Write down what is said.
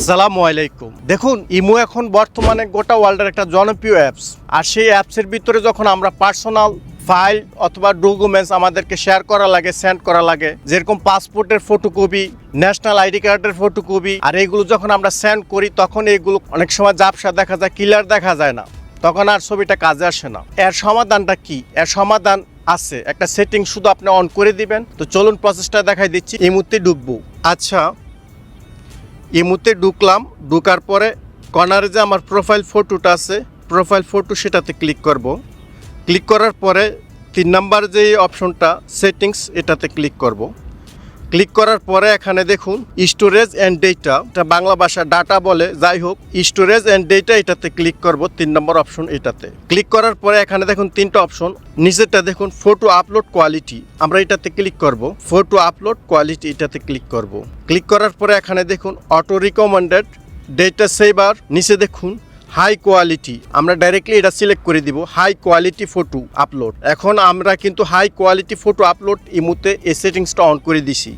আসসালামু আলাইকুম। দেখুন, ইমো এখন বর্তমানে গোটা ওয়ার্ল্ডের একটা জনপ্রিয় অ্যাপস আর সেই অ্যাপসের ভিতরে যখন আমরা পার্সোনাল ফাইল অথবা ডকুমেন্টস আমাদেরকে শেয়ার করা লাগে সেন্ড করা লাগে, যেরকম পাসপোর্টের ফটোকপি ন্যাশনাল আইডি কার্ডের ফটোকপি আর এগুলো যখন আমরা সেন্ড করি, তখন এগুলো অনেক সময় জাপসা দেখা যায় ক্লিয়ার দেখা যায় না। তখন আর ছবিটা কাজে আসে না। এর সমাধানটা কি? এর সমাধান আছে। একটা সেটিং শুধু আপনি অন করে দিবেন। তো চলুন প্রসেসটা দেখাই দিচ্ছি। এই মুহূর্তে ঢুকবো। আচ্ছা ইমুতে ঢুকলাম, ঢুকার পরে কর্নারে যে আমার প্রোফাইল ফটোটা আছে প্রোফাইল ফটো সেটাতে ক্লিক করব। ক্লিক করার পরে তিন নাম্বার যে অপশনটা সেটিংস এটাতে ক্লিক করব। ক্লিক করার পরে এখানে দেখুন স্টোরেজ অ্যান্ড ডেটা এটা বাংলা ভাষা ডাটা বলে। যাই হোক স্টোরেজ অ্যান্ড ডেটা এটাতে ক্লিক করব, তিন নম্বর অপশন এটাতে। ক্লিক করার পরে এখানে দেখুন তিনটা অপশন নিচেরটা দেখুন ফটো আপলোড কোয়ালিটি আমরা এটাতে ক্লিক করব ফটো আপলোড কোয়ালিটি এটাতে ক্লিক করব। ক্লিক করার পরে এখানে দেখুন অটো রিকমেন্ডেড ডেটা সেভার নিচে দেখুন হাই কোয়ালিটি আমরা ডাইরেক্টলি এটা সিলেক্ট করে দিব হাই কোয়ালিটি ফটো আপলোড এখন আমরা কিন্তু হাই কোয়ালিটি ফটো আপলোড ইমুতে এই সেটিংসটা অন করে দিছি।